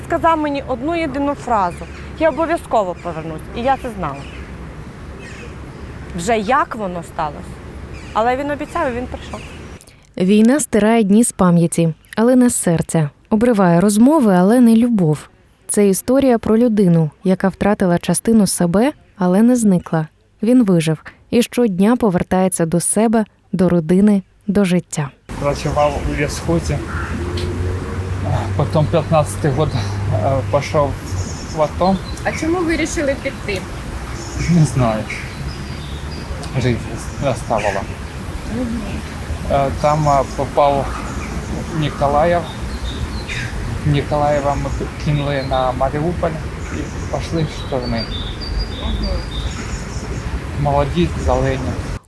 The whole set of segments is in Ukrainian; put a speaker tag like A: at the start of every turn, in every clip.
A: він сказав мені одну єдину фразу: я обов'язково повернусь. І я це знала. Вже як воно сталося. Але він обіцяв, і він прийшов.
B: Війна стирає дні з пам'яті, але не з серця. Обриває розмови, але не любов. Це історія про людину, яка втратила частину себе, але не зникла. Він вижив і щодня повертається до себе, до родини, до життя.
C: працював у лісхозі. Потім 15 год е, пішов в АТО.
D: А чому ви вирішили піти?
C: Не знаю. Жизнь заставила. Е, Там е, попав в Ніколаїв. Ніколаєва ми кинули на Маріуполь і пішли в штурми. Молоді, зелені.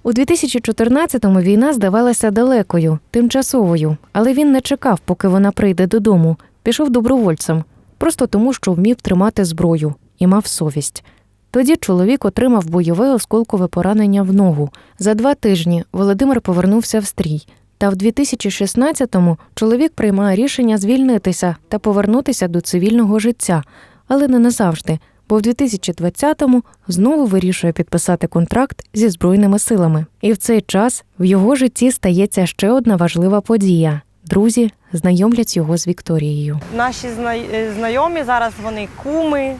B: У 2014-му війна здавалася далекою, тимчасовою, але він не чекав, поки вона прийде додому. Пішов добровольцем, просто тому, що вмів тримати зброю і мав совість. Тоді чоловік отримав бойове осколкове поранення в ногу. За два тижні Володимир повернувся в стрій. Та в 2016-му чоловік приймає рішення звільнитися та повернутися до цивільного життя, але не назавжди, бо в 2020-му знову вирішує підписати контракт зі збройними силами. І в цей час в його житті стається ще одна важлива подія. Друзі знайомлять його з Вікторією.
A: Наші е, знайомі зараз вони куми,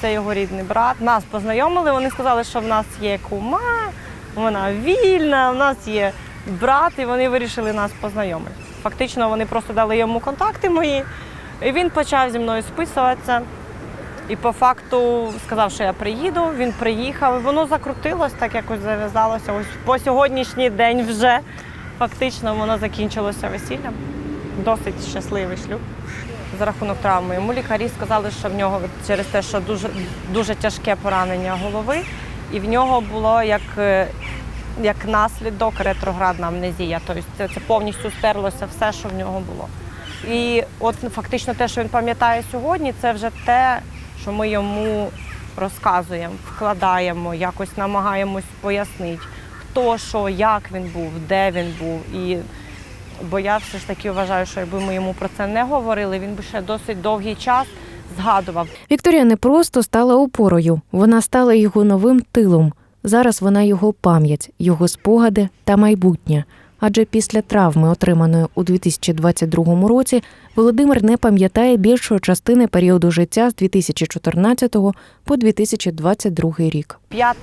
A: це його рідний брат. Нас познайомили, вони сказали, що в нас є кума, вона вільна, в нас є брат, і вони вирішили нас познайомити. Фактично, вони просто дали йому контакти мої, і він почав зі мною списуватися. І по факту сказав, що я приїду, він приїхав, воно закрутилось, так якось зав'язалося. Ось по сьогоднішній день вже фактично воно закінчилося весіллям. Досить щасливий шлюб за рахунок травми. Йому лікарі сказали, що в нього через те, що дуже, дуже тяжке поранення голови, і в нього було як, е, як наслідок ретроградна амнезія. Тобто це, це повністю стерлося все, що в нього було. І от фактично те, що він пам'ятає сьогодні, це вже те, що ми йому розказуємо, вкладаємо, якось намагаємось пояснити, хто що, як він був, де він був. І Бо я все ж таки вважаю, що якби ми йому про це не говорили, він би ще досить довгий час згадував.
B: Вікторія не просто стала опорою, вона стала його новим тилом. Зараз вона його пам'ять, його спогади та майбутнє. Адже після травми, отриманої у 2022 році, Володимир не пам'ятає більшої частини періоду життя з 2014 по 2022 рік.
A: 5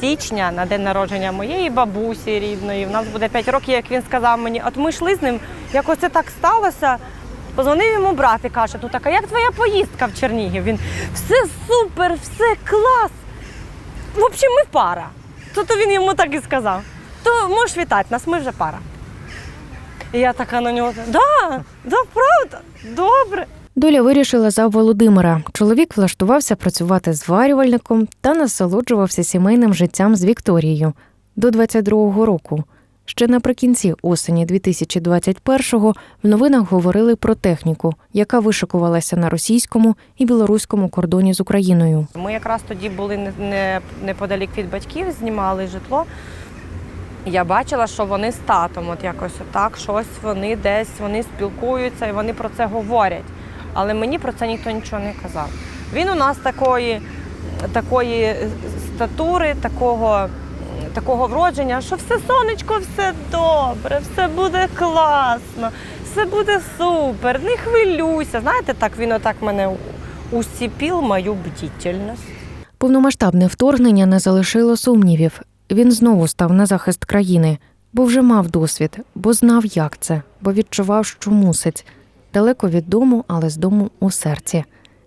A: січня на день народження моєї бабусі рідної. В нас буде 5 років, як він сказав мені. От ми йшли з ним, якось це так сталося. Позвонив йому брат і каже, ну так, а як твоя поїздка в Чернігів? Він все супер, все клас. В общем, ми пара. То, то він йому так і сказав. То можеш вітати нас, ми вже пара. І я така на нього, да, да, правда, добре.
B: Доля вирішила за Володимира. Чоловік влаштувався працювати зварювальником та насолоджувався сімейним життям з Вікторією до 22-го року. Ще наприкінці осені 2021-го в новинах говорили про техніку, яка вишикувалася на російському і білоруському кордоні з Україною.
A: Ми якраз тоді були не, не, неподалік від батьків, знімали житло. Я бачила, що вони з татом, от якось так, щось вони десь вони спілкуються і вони про це говорять. Але мені про це ніхто нічого не казав. Він у нас такої, такої статури, такого, такого вродження, що все сонечко, все добре, все буде класно, все буде супер, не хвилюйся. Знаєте, так він отак мене усіпіл мою бдительність.
B: Повномасштабне вторгнення не залишило сумнівів. Він знову став на захист країни, бо вже мав досвід, бо знав, як це, бо відчував, що мусить. Далеко від дому, але з дому у серці.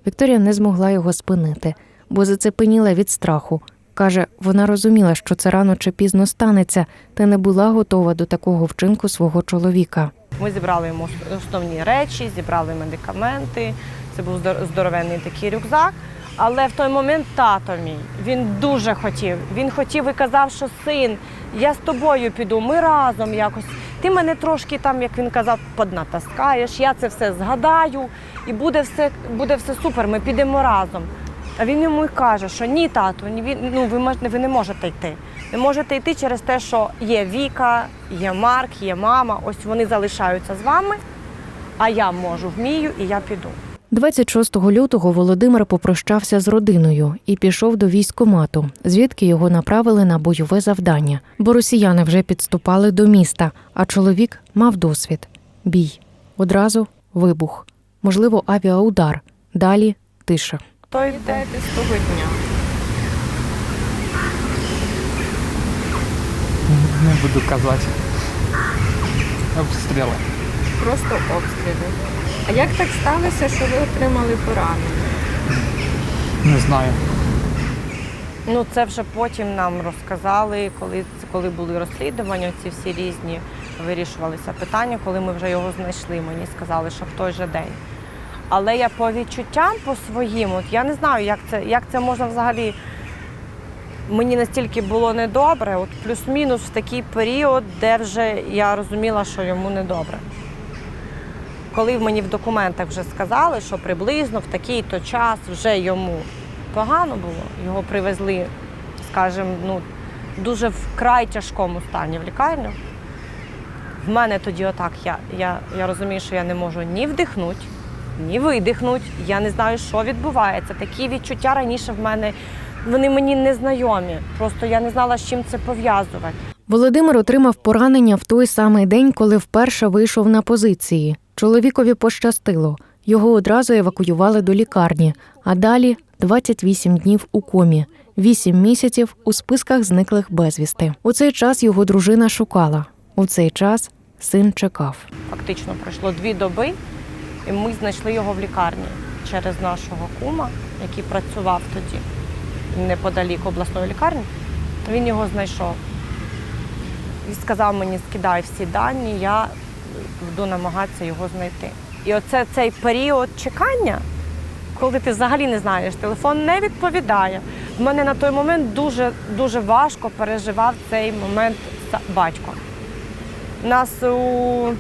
B: Вікторія не змогла його спинити, бо зацепеніла від страху. Каже, вона розуміла, що це рано чи пізно станеться, та не була готова до такого вчинку свого чоловіка.
A: Ми зібрали йому основні речі, зібрали медикаменти. Це був здоровенний такий рюкзак. Але в той момент тато мій він дуже хотів. Він хотів і казав, що син, я з тобою піду, ми разом якось. Ти мене трошки там, як він казав, поднатаскаєш, я це все згадаю, і буде все, буде все супер, ми підемо разом. А він йому й каже, що ні, тату, ні, ну, ви, ви не можете йти. Не можете йти через те, що є Віка, є Марк, є мама. Ось вони залишаються з вами, а я можу, вмію і я піду.
B: 26 лютого Володимир попрощався з родиною і пішов до військкомату, звідки його направили на бойове завдання, бо росіяни вже підступали до міста, а чоловік мав досвід. Бій. Одразу вибух. Можливо, авіаудар. Далі тиша.
A: Той день.
D: З того дня?
C: Не буду казати. Обстріли.
D: Просто обстріли. А як так сталося, що ви отримали поранення?
C: Не знаю.
A: Ну, це вже потім нам розказали, коли, коли були розслідування, ці всі різні вирішувалися питання, коли ми вже його знайшли. Мені сказали, що в той же день. Але я по відчуттям по своїм, от я не знаю, як це, як це можна взагалі. Мені настільки було недобре, от плюс-мінус в такий період, де вже я розуміла, що йому недобре. Коли мені в документах вже сказали, що приблизно в такий-то час вже йому погано було, його привезли, скажімо, ну, дуже вкрай тяжкому стані в лікарню. В мене тоді отак, я, я, я розумію, що я не можу ні вдихнути, ні видихнути. Я не знаю, що відбувається. Такі відчуття раніше в мене, вони мені не знайомі. Просто я не знала, з чим це пов'язувати.
B: Володимир отримав поранення в той самий день, коли вперше вийшов на позиції. Чоловікові пощастило. Його одразу евакуювали до лікарні, а далі 28 днів у комі, 8 місяців у списках зниклих безвісти. У цей час його дружина шукала. У цей час син чекав.
A: Фактично пройшло дві доби, і ми знайшли його в лікарні через нашого кума, який працював тоді неподалік обласної лікарні. Він його знайшов. Він сказав мені, скидай всі дані, я буду намагатися його знайти. І оце цей період чекання, коли ти взагалі не знаєш, телефон не відповідає. В мене на той момент дуже, дуже важко переживав цей момент батько. У нас у,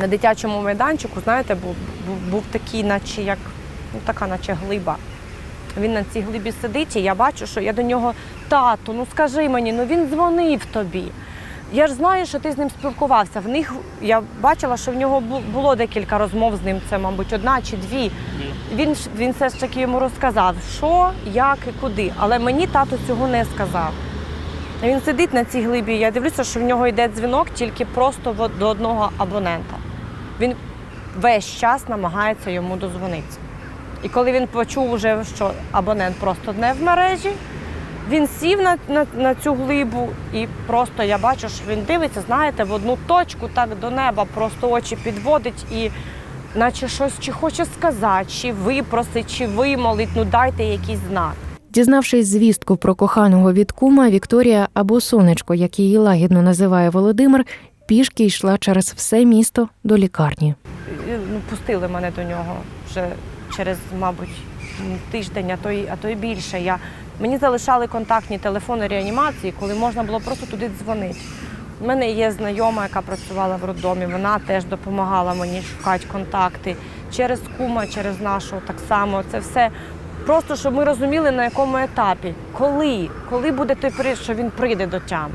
A: на дитячому майданчику, знаєте, був, був, був такий, наче як ну, така, наче глиба. Він на цій глибі сидить, і я бачу, що я до нього тату, ну скажи мені, ну він дзвонив тобі. Я ж знаю, що ти з ним спілкувався. В них я бачила, що в нього було декілька розмов з ним. Це, мабуть, одна чи дві. Він він все ж таки йому розказав, що, як і куди. Але мені тато цього не сказав. Він сидить на цій глибі. Я дивлюся, що в нього йде дзвінок тільки просто до одного абонента. Він весь час намагається йому дозвонитися. І коли він почув, уже, що абонент просто не в мережі, він сів на, на, на цю глибу і просто я бачу, що він дивиться, знаєте, в одну точку так до неба, просто очі підводить і наче щось чи хоче сказати, чи випросить, чи вимолить, ну дайте якийсь знак.
B: Дізнавшись звістку про коханого від кума, Вікторія або сонечко, як її лагідно називає Володимир, пішки йшла через все місто до лікарні.
A: Ну, пустили мене до нього вже через, мабуть, тиждень, а то й, а то й більше. Я, мені залишали контактні телефони реанімації, коли можна було просто туди дзвонити. У мене є знайома, яка працювала в роддомі, вона теж допомагала мені шукати контакти через кума, через нашого так само. Це все просто, щоб ми розуміли, на якому етапі, коли, коли буде той період, що він прийде до тями.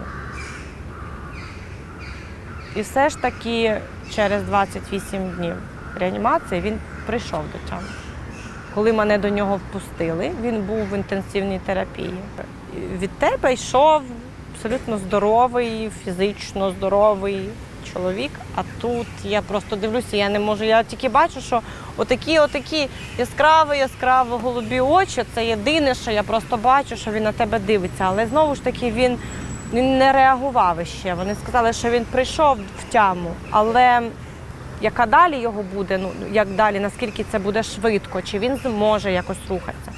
A: І все ж таки через 28 днів реанімації він прийшов до тями. Коли мене до нього впустили, він був в інтенсивній терапії. Від тебе йшов абсолютно здоровий, фізично здоровий чоловік. А тут я просто дивлюся, я не можу. Я тільки бачу, що отакі, отакі яскраві, яскраво голубі очі. Це єдине, що я просто бачу, що він на тебе дивиться. Але знову ж таки він, він не реагував іще. Вони сказали, що він прийшов в тяму, але яка далі його буде, ну як далі, наскільки це буде швидко, чи він зможе якось рухатися.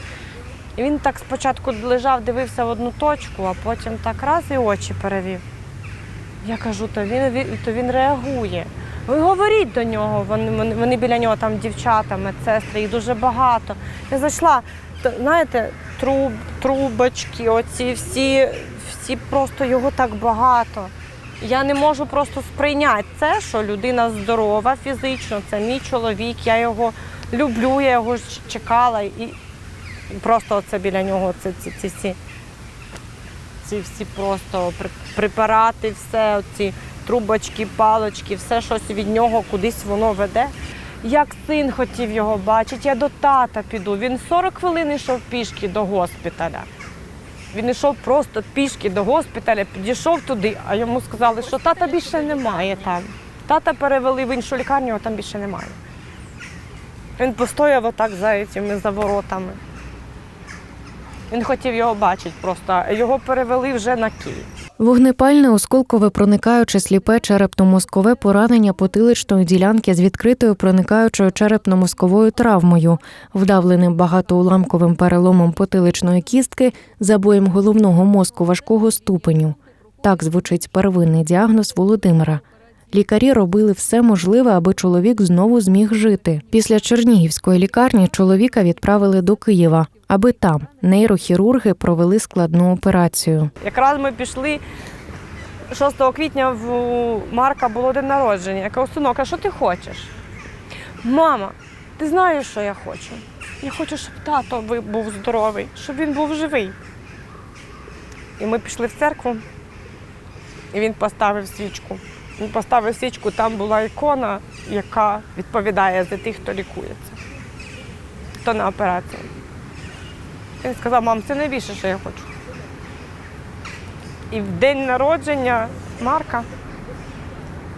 A: І він так спочатку лежав, дивився в одну точку, а потім так раз і очі перевів. Я кажу, то він, то він реагує. Ви говоріть до нього, вони, вони біля нього там дівчата, медсестри, їх дуже багато. Я зайшла, то, знаєте, труб, трубочки, оці всі, всі просто його так багато. Я не можу просто сприйняти це, що людина здорова фізично, це мій чоловік, я його люблю, я його чекала. І просто оце біля нього це, ці, ці, ці, ці всі просто препарати, все, ці трубочки, палочки, все щось від нього кудись воно веде. як син хотів його бачити, я до тата піду. Він 40 хвилин йшов пішки до госпіталя. Він йшов просто пішки до госпіталя, підійшов туди, а йому сказали, що тата більше немає там. Тата перевели в іншу лікарню, а там більше немає. Він постояв отак за цими заворотами. Він хотів його бачити просто, його перевели вже на Київ.
B: Вогнепальне осколкове проникаюче сліпе черепно-мозкове поранення потиличної ділянки з відкритою проникаючою черепно-мозковою травмою, вдавленим багатоуламковим переломом потиличної кістки, забоєм головного мозку важкого ступеню. Так звучить первинний діагноз Володимира. Лікарі робили все можливе, аби чоловік знову зміг жити. Після Чернігівської лікарні чоловіка відправили до Києва, аби там нейрохірурги провели складну операцію.
A: Якраз ми пішли 6 квітня в Марка було день народження. Я кажу, синок, а що ти хочеш? Мама, ти знаєш, що я хочу? Я хочу, щоб тато був здоровий, щоб він був живий. І ми пішли в церкву, і він поставив свічку. Він поставив свічку, там була ікона, яка відповідає за тих, хто лікується, хто на операції. Він сказав, мам, це найбільше, що я хочу. І в день народження Марка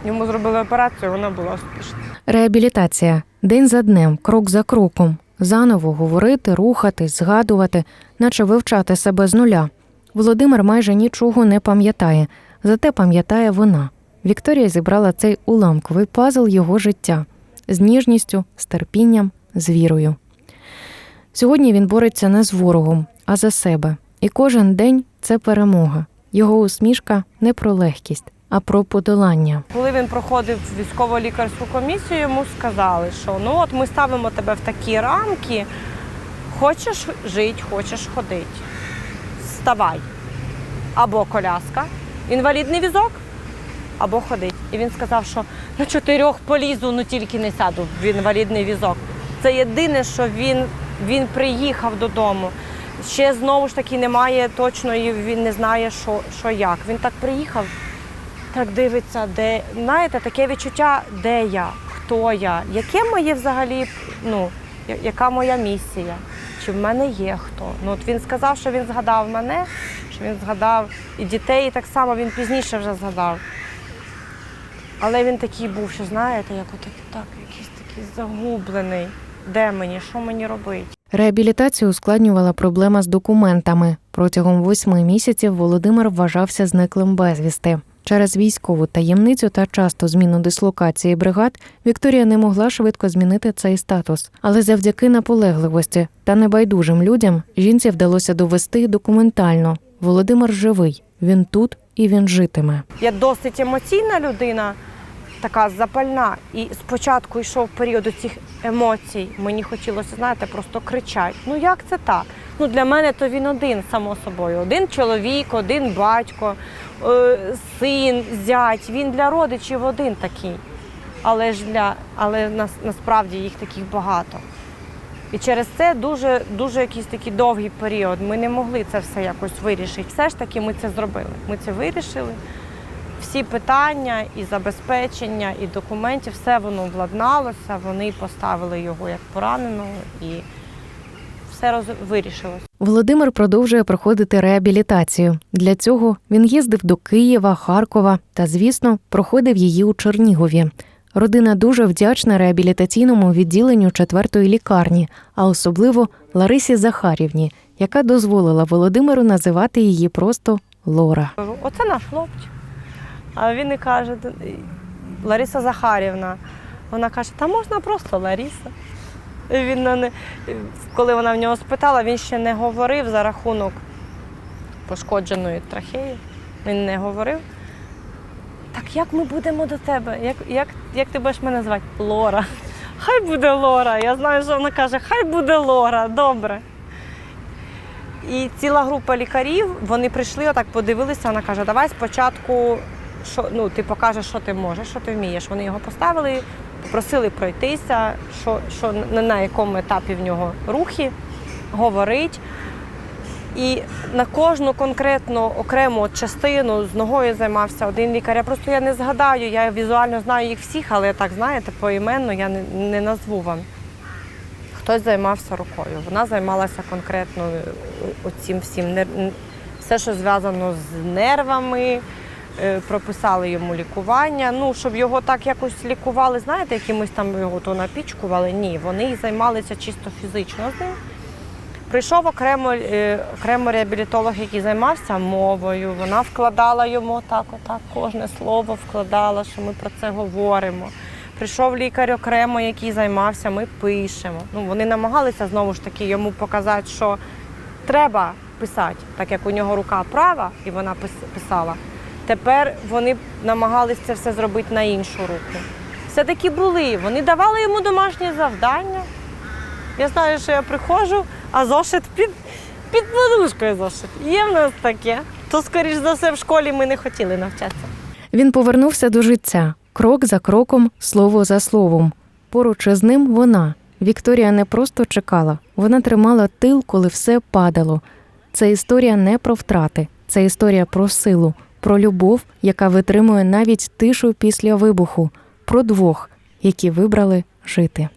A: йому зробили операцію, вона була успішна.
B: Реабілітація день за днем, крок за кроком. Заново говорити, рухатись, згадувати, наче вивчати себе з нуля. Володимир майже нічого не пам'ятає, зате пам'ятає вона. Вікторія зібрала цей уламковий пазл його життя з ніжністю, з терпінням, з вірою. Сьогодні він бореться не з ворогом, а за себе. І кожен день це перемога. Його усмішка не про легкість, а про подолання.
A: Коли він проходив військово-лікарську комісію, йому сказали, що ну от ми ставимо тебе в такі рамки, хочеш жити, хочеш ходити. Вставай. Або коляска, інвалідний візок, або ходить. І він сказав, що на чотирьох полізу, ну тільки не сяду в інвалідний візок. Це єдине, що він, він приїхав додому. Ще знову ж таки немає точної, він не знає, що, що як. Він так приїхав, так дивиться, де знаєте, таке відчуття, де я, хто я, яке моє взагалі, ну, яка моя місія, чи в мене є хто. Ну от він сказав, що він згадав мене, що він згадав і дітей, і так само він пізніше вже згадав. Але він такий був, що знаєте, як отак, так, якийсь такий загублений. Де мені, що мені робити?
B: Реабілітацію ускладнювала проблема з документами. Протягом восьми місяців Володимир вважався зниклим безвісти. Через військову таємницю та часто зміну дислокації бригад Вікторія не могла швидко змінити цей статус. Але завдяки наполегливості та небайдужим людям жінці вдалося довести документально. Володимир живий, він тут і він житиме.
A: Я досить емоційна людина, така запальна. І спочатку йшов період цих емоцій. Мені хотілося, знаєте, просто кричати. Ну як це так? Ну для мене то він один, само собою. Один чоловік, один батько, е, син, зять. Він для родичів один такий. Але ж для але нас, насправді їх таких багато. І через це дуже дуже якийсь такий довгий період. Ми не могли це все якось вирішити. Все ж таки ми це зробили. Ми це вирішили. Всі питання і забезпечення, і документів, все воно владналося. Вони поставили його як пораненого і все роз... вирішилось.
B: Володимир продовжує проходити реабілітацію. Для цього він їздив до Києва, Харкова та, звісно, проходив її у Чернігові. Родина дуже вдячна реабілітаційному відділенню четвертої лікарні, а особливо Ларисі Захарівні, яка дозволила Володимиру називати її просто Лора.
A: Оце наш хлопчик. А він і каже, Лариса Захарівна. Вона каже, та можна просто Лариса. Він не... Коли вона в нього спитала, він ще не говорив за рахунок пошкодженої трахеї. Він не говорив. Так як ми будемо до тебе? Як, як, як ти будеш мене звати? Лора. Хай буде Лора. Я знаю, що вона каже, хай буде Лора, добре. І ціла група лікарів, вони прийшли, отак подивилися, вона каже, давай спочатку, що, ну, ти покажеш, що ти можеш, що ти вмієш. Вони його поставили, попросили пройтися, що, що на, якому етапі в нього рухи, говорить. І на кожну конкретну окрему частину з ногою займався один лікар. Я просто я не згадаю, я візуально знаю їх всіх, але так знаєте, поіменно я не, не назву вам. Хтось займався рукою. Вона займалася конкретно е, оцім всім все, що зв'язано з нервами. Е, Прописали йому лікування. Ну, щоб його так якось лікували, знаєте, якимось там його то напічкували. Ні, вони займалися чисто фізично з ним. Прийшов окремо, е, окремо реабілітолог, який займався мовою. Вона вкладала йому так, отак, кожне слово вкладала, що ми про це говоримо. Прийшов лікар окремо, який займався, ми пишемо. Ну, вони намагалися знову ж таки йому показати, що треба писати, так як у нього рука права, і вона писала. Тепер вони намагалися це все зробити на іншу руку. Все-таки були. Вони давали йому домашні завдання. Я знаю, що я приходжу, а зошит під, під подушкою зошит. Є в нас таке. То, скоріш за все, в школі ми не хотіли навчатися.
B: Він повернувся до життя, крок за кроком, слово за словом. Поруч із ним вона. Вікторія не просто чекала, вона тримала тил, коли все падало. Це історія не про втрати, це історія про силу, про любов, яка витримує навіть тишу після вибуху, про двох, які вибрали жити.